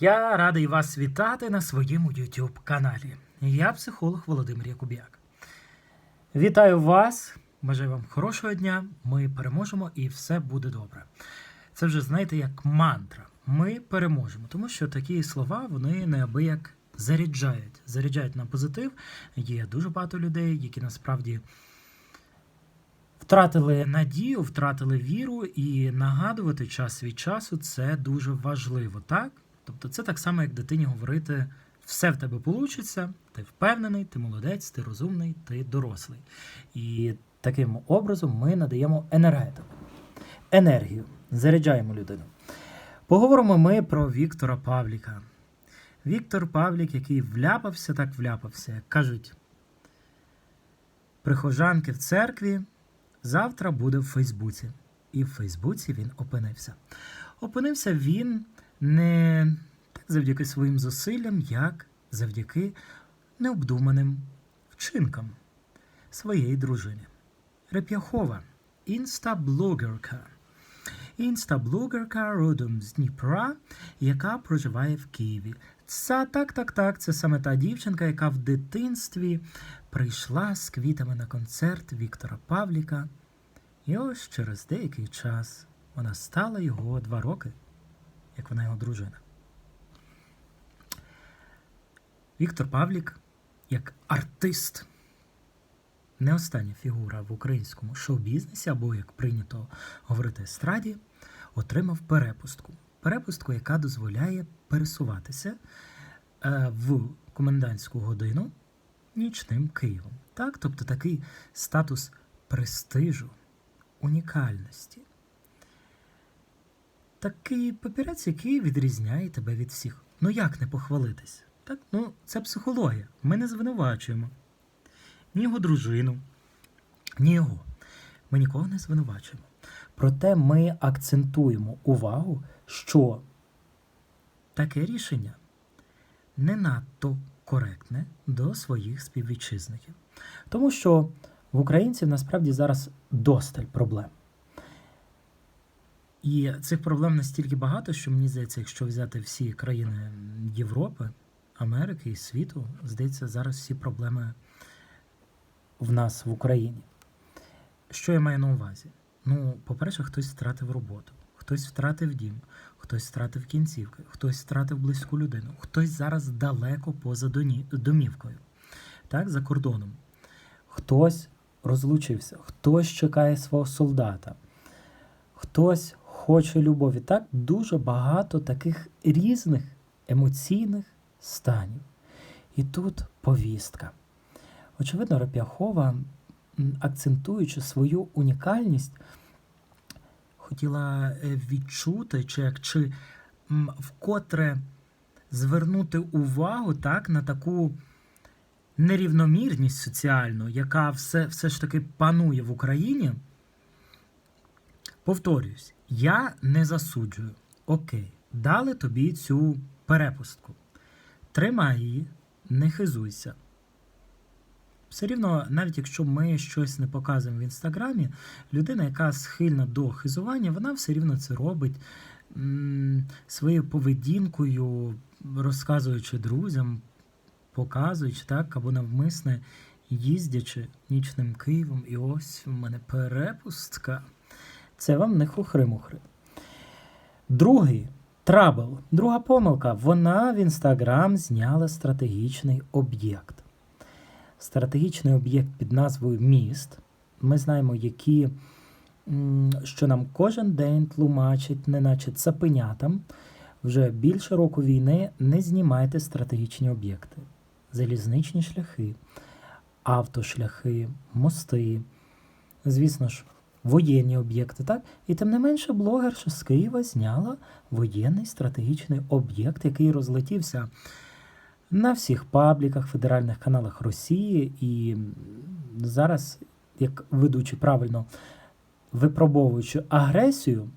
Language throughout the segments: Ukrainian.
Я радий вас вітати на своєму YouTube каналі. Я психолог Володимир Якуб'як. Вітаю вас! Бажаю вам хорошого дня. Ми переможемо і все буде добре. Це вже знаєте як мантра. Ми переможемо, тому що такі слова вони неабияк заряджають. Заряджають на позитив. Є дуже багато людей, які насправді втратили надію, втратили віру, і нагадувати час від часу це дуже важливо, так? Тобто це так само, як дитині говорити, все в тебе вийде, ти впевнений, ти молодець, ти розумний, ти дорослий. І таким образом ми надаємо енергетику, енергію, заряджаємо людину. Поговоримо ми про Віктора Павліка. Віктор Павлік, який вляпався, так вляпався, як кажуть, прихожанки в церкві завтра буде в Фейсбуці. І в Фейсбуці він опинився. Опинився він не так завдяки своїм зусиллям, як завдяки необдуманим вчинкам своєї дружини. Реп'яхова, інстаблогерка. Інстаблогерка родом з Дніпра, яка проживає в Києві. Це так, так, так. Це саме та дівчинка, яка в дитинстві прийшла з квітами на концерт Віктора Павліка. І ось через деякий час вона стала його два роки, як вона його дружина. Віктор Павлік як артист, не остання фігура в українському шоу-бізнесі, або, як прийнято говорити, естраді, отримав перепустку. Перепустку, яка дозволяє пересуватися е, в комендантську годину нічним Києвом. Так? Тобто такий статус престижу, унікальності. Такий папірець, який відрізняє тебе від всіх. Ну як не похвалитись? Так, ну це психологія. Ми не звинувачуємо ні його дружину, ні його. Ми нікого не звинувачуємо. Проте ми акцентуємо увагу, що таке рішення не надто коректне до своїх співвітчизників. Тому що в українців насправді зараз досталь проблем. І цих проблем настільки багато, що мені здається, якщо взяти всі країни Європи, Америки і світу, здається, зараз всі проблеми в нас в Україні. Що я маю на увазі? Ну, по-перше, хтось втратив роботу, хтось втратив дім, хтось втратив кінцівки, хтось втратив близьку людину, хтось зараз далеко поза домівкою, так, за кордоном. Хтось розлучився, хтось чекає свого солдата, хтось хоче любові. Так, дуже багато таких різних емоційних станів. І тут повістка. Очевидно, Реп'яхова, акцентуючи свою унікальність, хотіла е, відчути, чи, як- чи вкотре звернути увагу так, на таку нерівномірність соціальну, яка все, все ж таки панує в Україні. Повторюсь, я не засуджую. Окей, дали тобі цю перепустку. Тримай її, не хизуйся. Все рівно, навіть якщо ми щось не показуємо в інстаграмі, людина, яка схильна до хизування, вона все рівно це робить м, своєю поведінкою, розказуючи друзям, показуючи так, або навмисне їздячи нічним Києвом, і ось в мене перепустка. Це вам не хухри-мухри. Другий трабл, друга помилка. Вона в інстаграм зняла стратегічний об'єкт. Стратегічний об'єкт під назвою Міст. Ми знаємо, які, що нам кожен день тлумачить, неначе цапенятам. Вже більше року війни не знімайте стратегічні об'єкти, залізничні шляхи, автошляхи, мости, звісно ж, воєнні об'єкти, так? І тим не менше, блогерша з Києва зняла воєнний стратегічний об'єкт, який розлетівся на всіх пабліках, федеральних каналах Росії. І зараз, як ведучи правильно, випробовуючи агресію,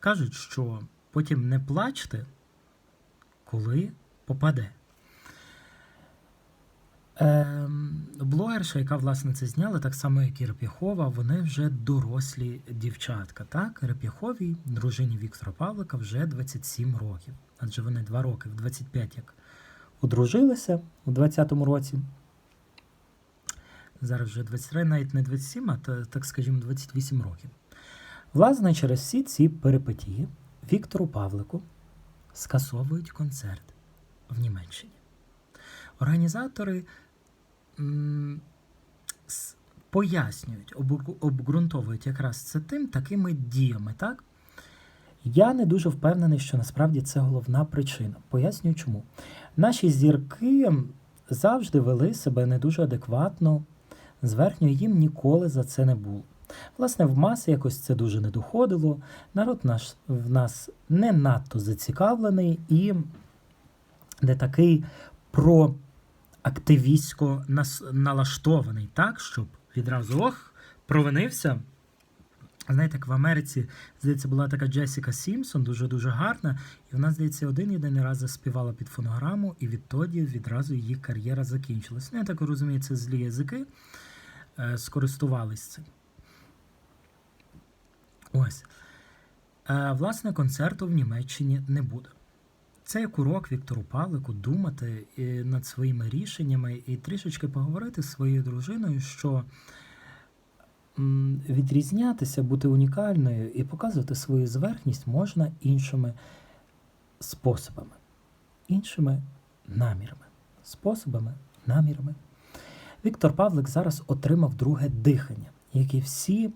кажуть, що потім не плачте, коли попаде. Ем, блогерша, яка власне це зняла, так само як і Реп'яхова, вони вже дорослі дівчатка. Так, Реп'яховій, дружині Віктора Павлика, вже 27 років. Адже вони два роки в 25 як одружилися у 20-му році. Зараз вже 23, навіть не 27, а так скажімо, 28 років. Власне, через всі ці перипетії Віктору Павлику скасовують концерт в Німеччині. Організатори пояснюють, обґрунтовують якраз це тим такими діями, так? Я не дуже впевнений, що насправді це головна причина. Пояснюю чому. Наші зірки завжди вели себе не дуже адекватно, зверхньо їм ніколи за це не було. Власне, в маси якось це дуже не доходило. Народ наш в нас не надто зацікавлений і не такий про активістсько налаштований, так, щоб відразу ох, провинився. Знаєте, як в Америці, здається, була така Джесіка Сімпсон, дуже-дуже гарна, і вона, здається, один єдиний раз заспівала під фонограму, і відтоді відразу її кар'єра закінчилась. Ну, я так розумію, це злі язики е, скористувались цим. Ось. Е, власне, концерту в Німеччині не буде. Це як урок Віктору Павлику думати е, над своїми рішеннями і трішечки поговорити з своєю дружиною, що відрізнятися, бути унікальною і показувати свою зверхність можна іншими способами, іншими намірами. Способами, намірами. Віктор Павлик зараз отримав друге дихання, як і всі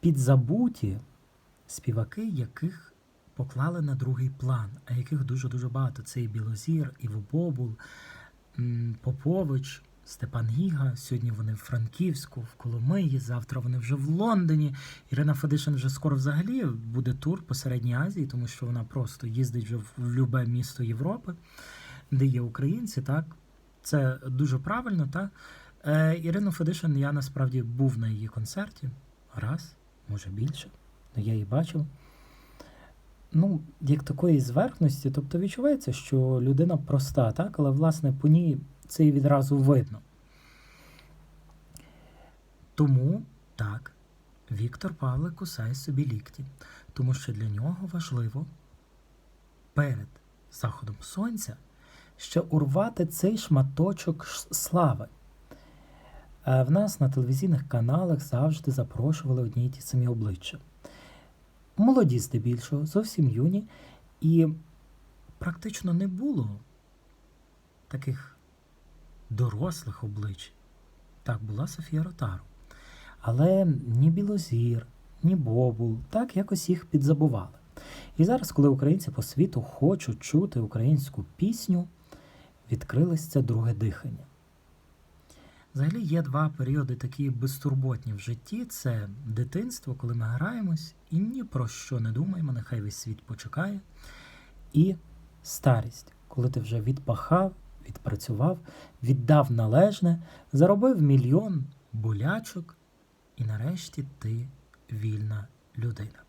підзабуті співаки, яких поклали на другий план, а яких дуже-дуже багато. Це і Білозір, і Бобул, м, Попович, Степан Гіга. Сьогодні вони в Франківську, в Коломиї, завтра вони вже в Лондоні. Ірина Федишин вже скоро взагалі буде тур по Середній Азії, тому що вона просто їздить вже в любе місто Європи, де є українці, так? Це дуже правильно, так? Е, Ірину Федишин я насправді був на її концерті раз, може більше. Ну, я її бачив. Ну, як такої зверхності, тобто відчувається, що людина проста, так? але власне по ній це і відразу видно. Тому так, Віктор Павлик кусає собі лікті, тому що для нього важливо перед заходом сонця ще урвати цей шматочок слави. Е, В нас на телевізійних каналах завжди запрошували одні й ті самі обличчя. Молоді здебільшого, зовсім юні, і практично не було таких дорослих облич. Так, була Софія Ротару. Але ні Білозір, ні Бобул, так якось їх підзабували. І зараз, коли українці по світу хочуть чути українську пісню, відкрилось це друге дихання. Взагалі є два періоди такі безтурботні в житті: це дитинство, коли ми граємось і ні про що не думаємо, нехай весь світ почекає. І старість, коли ти вже відпахав, відпрацював, віддав належне, заробив мільйон болячок, і нарешті ти вільна людина.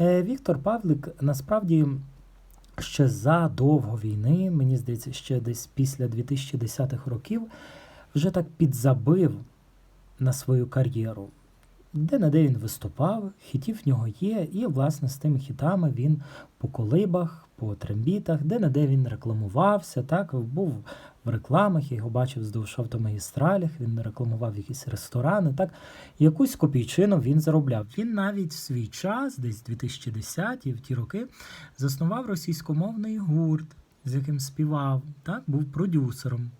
Е, Віктор Павлик насправді ще задовго війни, мені здається, ще десь після 2010-х років, вже так підзабив на свою кар'єру. Де не де він виступав, хітів в нього є, і, власне, з тими хітами він по колибах, по трембітах, де не де він рекламувався, так, був рекламах, я його бачив вздовж автомагістралях, він рекламував якісь ресторани, так, якусь копійчину він заробляв. Він навіть в свій час, десь 2010-ті, в ті роки, заснував російськомовний гурт, з яким співав, так, був продюсером.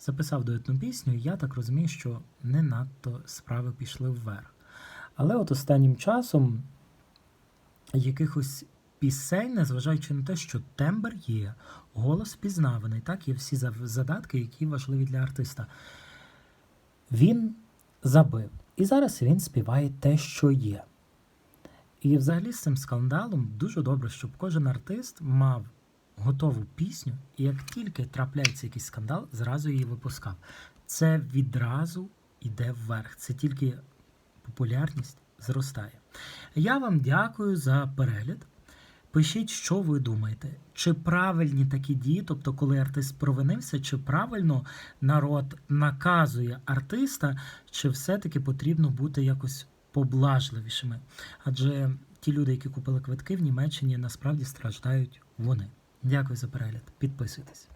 Записав дуетну пісню, і я так розумію, що не надто справи пішли вверх. Але от останнім часом якихось пісень, незважаючи на те, що тембр є, голос впізнаваний, так, є всі задатки, які важливі для артиста. Він забив. І зараз він співає те, що є. І взагалі з цим скандалом дуже добре, щоб кожен артист мав готову пісню, і як тільки трапляється якийсь скандал, зразу її випускав. Це відразу йде вверх. Це тільки популярність зростає. Я вам дякую за перегляд. Пишіть, що ви думаєте, чи правильні такі дії, тобто, коли артист провинився, чи правильно народ наказує артиста, чи все-таки потрібно бути якось поблажливішими? Адже ті люди, які купили квитки в Німеччині, насправді страждають вони. Дякую за перегляд. Підписуйтесь.